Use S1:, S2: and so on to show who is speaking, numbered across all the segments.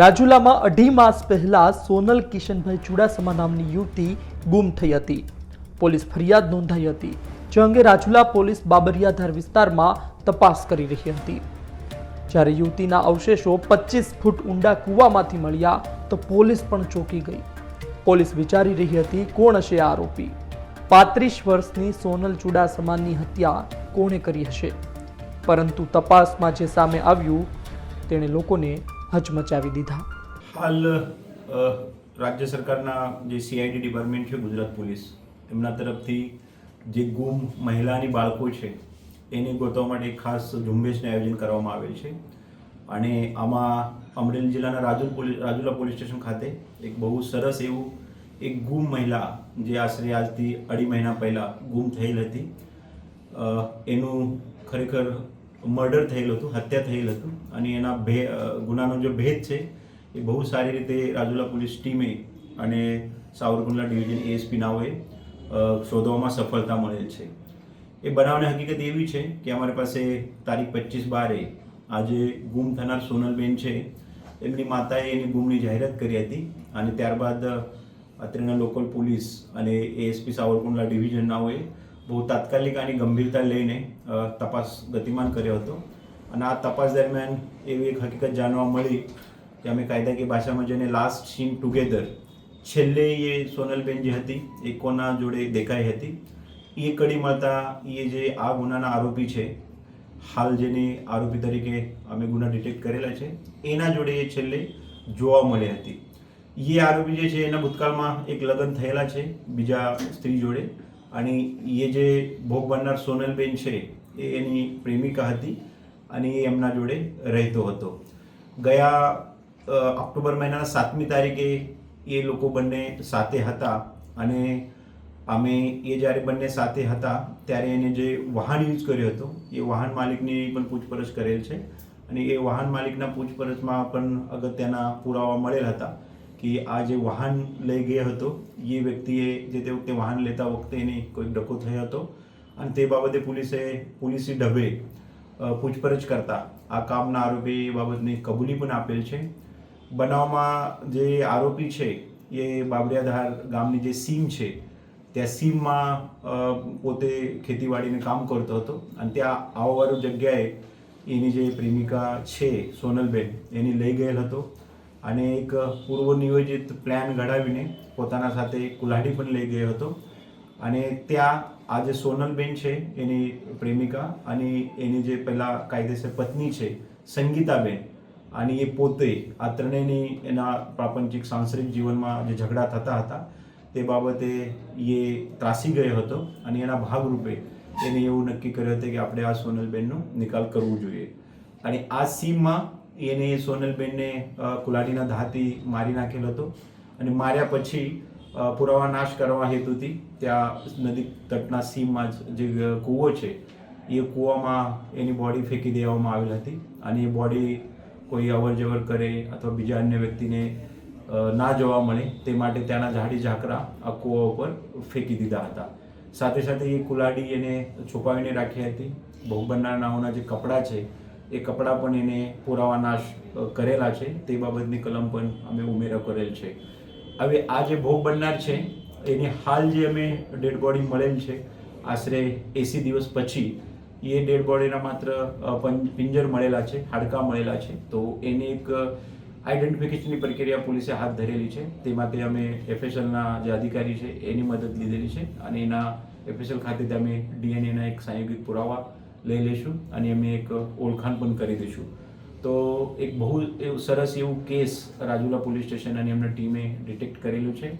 S1: રાજુલામાં અઢી માસ પહેલા સોનલ કિશનભાઈ ચુડાસમા નામની યુવતી ગુમ થઈ હતી. પોલીસ ફરિયાદ નોંધાઈ હતી, જે અંગે રાજુલા પોલીસ બાબરિયાધાર વિસ્તારમાં તપાસ કરી રહી હતી. જ્યારે યુવતીના અવશેષો પચીસ ફૂટ ઊંડા કૂવામાંથી મળ્યા, તો પોલીસ પણ ચોંકી ગઈ. પોલીસ વિચારી રહી હતી, કોણ હશે આરોપી? પાંત્રીસ વર્ષની સોનલ ચુડાસમાની હત્યા કોણે કરી હશે? પરંતુ તપાસમાં જે સામે આવ્યું, તેણે લોકોને હચમચાવી દીધા.
S2: હાલ રાજ્ય સરકારના જે સીઆઈડી ડિપાર્ટમેન્ટ છે, ગુજરાત પોલીસ, એમના તરફથી જે ગુમ મહિલાની બાળકો છે, એને ગોતવા માટે ખાસ ઝુંબેશનું આયોજન કરવામાં આવેલ છે. અને આમાં અમરેલી જિલ્લાના Rajul police Rajula police station ખાતે એક બહુ સરસ એવું એક ગુમ મહિલા, જે આશરે આજથી અઢી મહિના પહેલાં ગુમ થયેલ હતી. એનું ખરેખર મર્ડર થયેલું હતું, હત્યા થયેલ હતું અને એના ભે ગુનાનો જે ભેદ છે, એ બહુ સારી રીતે રાજુલા પોલીસ ટીમે અને સાવરકુંડલા ડિવિઝન એએસપી નાઓએ શોધવામાં સફળતા મળેલ છે. એ બનાવની હકીકત એવી છે કે અમારી પાસે તારીખ પચીસ બારે આજે ગુમ થનાર સોનલબેન છે. એમની માતાએ એની ગુમની જાહેરાત કરી હતી અને ત્યારબાદ અત્રેના લોકલ પોલીસ અને એએસપી સાવરકુંડલા ડિવિઝનનાઓએ બહુ તાત્કાલિક આની ગંભીરતા લઈને તપાસ ગતિમાન કર્યો હતો. અને આ તપાસ દરમિયાન એવી એક હકીકત જાણવા મળી કે અમે કાયદાકીય ભાષામાં જેને લાસ્ટ સીન ટુગેધર છેલ્લે એ સોનલબેન જે હતી, એ કોના જોડે દેખાઈ હતી? એ કડી મળતા એ જે આ ગુનાના આરોપી છે, હાલ જેને આરોપી તરીકે અમે ગુના ડિટેક્ટ કરેલા છે, એના જોડે એ છેલ્લે જોવા મળી હતી. એ આરોપી જે છે, એના ભૂતકાળમાં એક લગ્ન થયેલા છે, બીજા સ્ત્રી જોડે. અને એ જે ભોગ બનનાર સોનલબેન છે, એ એની પ્રેમિકા હતી અને એ એમના જોડે રહેતો હતો. ગયા ઓક્ટોબર મહિનાના સાતમી તારીખે એ લોકો બંને સાથે હતા અને અમે એ જ્યારે બંને સાથે હતા ત્યારે એને જે વાહન યુઝ કર્યો હતો, એ વાહન માલિકની પણ પૂછપરછ કરેલ છે અને એ વાહન માલિકના પૂછપરછમાં પણ અગત્યના પુરાવા મળેલ હતા. કે આ જે વાહન લઈ ગયો હતો, એ વ્યક્તિએ જે તે વખતે વાહન લેતા વખતે એને કોઈ ડકો થયો હતો અને તે બાબતે પોલીસે, પોલીસી ઢબે પૂછપરછ કરતા આ કામના આરોપી એ બાબતની કબૂલી પણ આપેલ છે. બનાવમાં જે આરોપી છે, એ બાબરિયાધાર ગામની જે સીમ છે ત્યાં સીમમાં પોતે ખેતીવાડીને કામ કરતો હતો અને ત્યાં આવવાવાળી જગ્યાએ એની જે પ્રેમિકા છે, સોનલબેન, એની લઈ ગયેલ હતો. અને એક પૂર્વ નિયોજિત પ્લાન ઘડાવીને પોતાના સાથે કુલ્હાડી પણ લઈ ગયો હતો. અને ત્યાં આ જે સોનલબેન છે, એની પ્રેમિકા અને એની જે પહેલાં કાયદેસર પત્ની છે, સંગીતાબેન અને એ પોતે આ ત્રણેયની એના પ્રાપંચિક સાંસારિક જીવનમાં જે ઝઘડા થતા હતા, તે બાબતે એ ત્રાસી ગયો હતો અને એના ભાગરૂપે એને એવું નક્કી કર્યું હતું કે આપણે આ સોનલબેનનો નિકાલ કરવો જોઈએ. અને આ સીમમાં એને સોનલબેનને કુલાડીના ધાતી મારી નાખેલો હતો. અને માર્યા પછી પુરાવા નાશ કરવા હેતુથી ત્યાં નદી તટના સીમમાં જ કૂવો છે, એ કૂવામાં એની બોડી ફેંકી દેવામાં આવેલ હતી. અને એ બોડી કોઈ અવર જવર કરે અથવા બીજા અન્ય વ્યક્તિને ના જોવા મળે, તે માટે ત્યાંના ઝાડી ઝાકરા આ કૂવા ઉપર ફેંકી દીધા હતા. સાથે સાથે એ કુલાડી એને છુપાવીને રાખી હતી. ભોગ બનનારાઓના જે કપડાં છે એ કપડાં પણ એને પુરાવા નાશ કરેલા છે. તે બાબતની કલમ પણ અમે ઉમેરો કરેલ છે. હવે આ જે ભોગ બનનાર છે, એની હાલ જે અમે ડેડ બોડી મળેલ છે, આશરે એંસી દિવસ પછી, એ ડેડ બોડીના માત્ર પિંજર મળેલા છે, હાડકાં મળેલા છે. તો એની એક આઈડેન્ટિફિકેશનની પ્રક્રિયા પોલીસે હાથ ધરેલી છે. તે માટે અમે એફએસએલના જે અધિકારી છે, એની મદદ લીધેલી છે અને એના એફએસએલ ખાતે અમે ડીએનએના એક સંયોગિક પુરાવા લઈ લઈશું અને અમે એક ઓળખાણ પણ કરી દઈશું. તો એક બહુ એવું સરસ એવું કેસ રાજુલા પોલીસ સ્ટેશન અને એમની ટીમે ડિટેક્ટ કરેલું છે.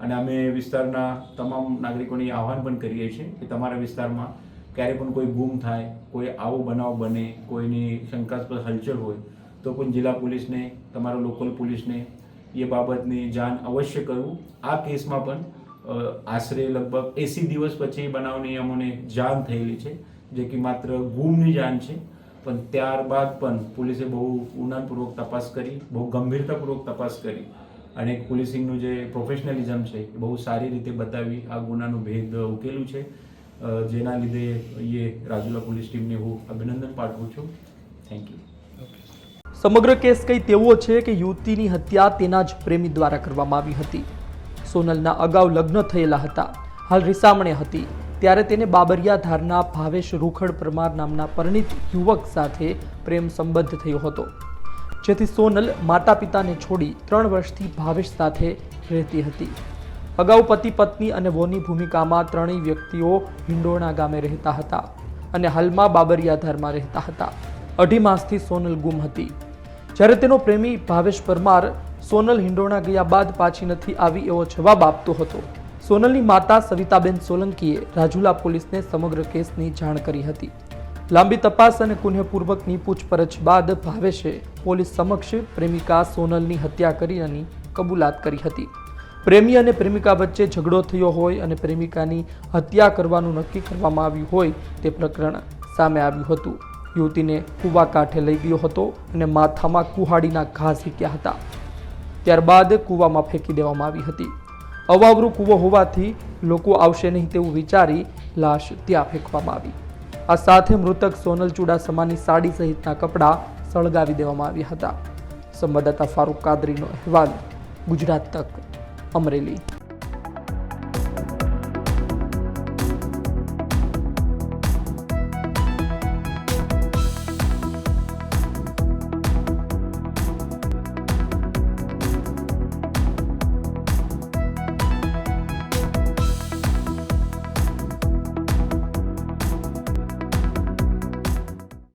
S2: અને અમે વિસ્તારના તમામ નાગરિકોને આહવાન પણ કરીએ છીએ કે તમારા વિસ્તારમાં ક્યારે પણ કોઈ ગુમ થાય, કોઈ આવો બનાવ બને, કોઈની શંકાસ્પદ હલચલ હોય, તો પણ જિલ્લા પોલીસને, તમારા લોકલ પોલીસને એ બાબતની જાણ અવશ્ય કરવું. આ કેસમાં પણ આશરે લગભગ એંસી દિવસ પછી બનાવની અમને જાણ થયેલી છે. જે કે માત્ર ગુમની જાણ છે, પણ ત્યારબાદ પણ પોલીસે બહુ ઉનાનપૂર્વક તપાસ કરી, બહુ ગંભીરતાપૂર્વક તપાસ કરી અને પોલીસિંગનું જે પ્રોફેશનલિઝમ છે, એ બહુ સારી રીતે બતાવી આ ગુનાનું ભેદ ઉકેલું છે. જેના લીધે એ રાજુલા પોલીસ ટીમને હું અભિનંદન પાઠવું છું. થેન્ક યુ
S1: સમગ્ર કેસ કંઈ તેવો છે કે યુવતીની હત્યા તેના જ પ્રેમી દ્વારા કરવામાં આવી હતી. સોનલના અગાઉ લગ્ન થયેલા હતા. હાલ રિસામણે હતી. ત્યારે તેને બાબરિયા ધારના ભાવેશ રૂખડ પરમાર નામના પરિણીત યુવક સાથે પ્રેમ સંબંધ થયો હતો, જેથી સોનલ માતા પિતાને છોડી ત્રણ વર્ષથી ભાવેશ સાથે રહેતી હતી. અગાઉ પતિ પત્ની અને વોની ભૂમિકામાં ત્રણેય વ્યક્તિઓ હિંડોળના ગામે રહેતા હતા અને હાલમાં બાબરિયા ધારમાં રહેતા હતા. અઢી માસથી સોનલ ગુમ હતી. જ્યારે તેનો પ્રેમી ભાવેશ પરમાર સોનલ હિંડોણા ગયા બાદ પાછી નથી આવી એવો જવાબ આપતો હતો. સોનલની માતા સવિતાબેન સોલંકીએ રાજુલા પોલીસને સમગ્ર કેસની જાણ કરી હતી. લાંબી તપાસ અને કુન્હપૂર્વકની પૂછપરછ બાદ ભાવેશે પોલીસ સમક્ષ પ્રેમિકા સોનલની હત્યા કરીની કબૂલાત કરી હતી. પ્રેમી અને પ્રેમિકા વચ્ચે ઝઘડો થયો હોય અને પ્રેમિકાની હત્યા કરવાનું નક્કી કરવામાં આવ્યું હોય તે પ્રકરણ સામે આવ્યું હતું. યુવતીને કૂવા કાંઠે લઈ ગયો હતો અને માથામાં કુહાડીના ઘા ઝીક્યા હતા. ત્યારબાદ કૂવામાં ફેંકી દેવામાં આવી હતી. અવાવરું કૂવો હોવાથી લોકો આવશે નહીં તેવું વિચારી લાશ ત્યાં ફેંકવામાં આવી. આ સાથે મૃતક સોનલ ચુડાસમાની સાડી સહિતના કપડાં સળગાવી દેવામાં આવ્યા હતા. સંવાદદાતા ફારૂક કાદરીનો અહેવાલ ગુજરાત તક અમરેલી.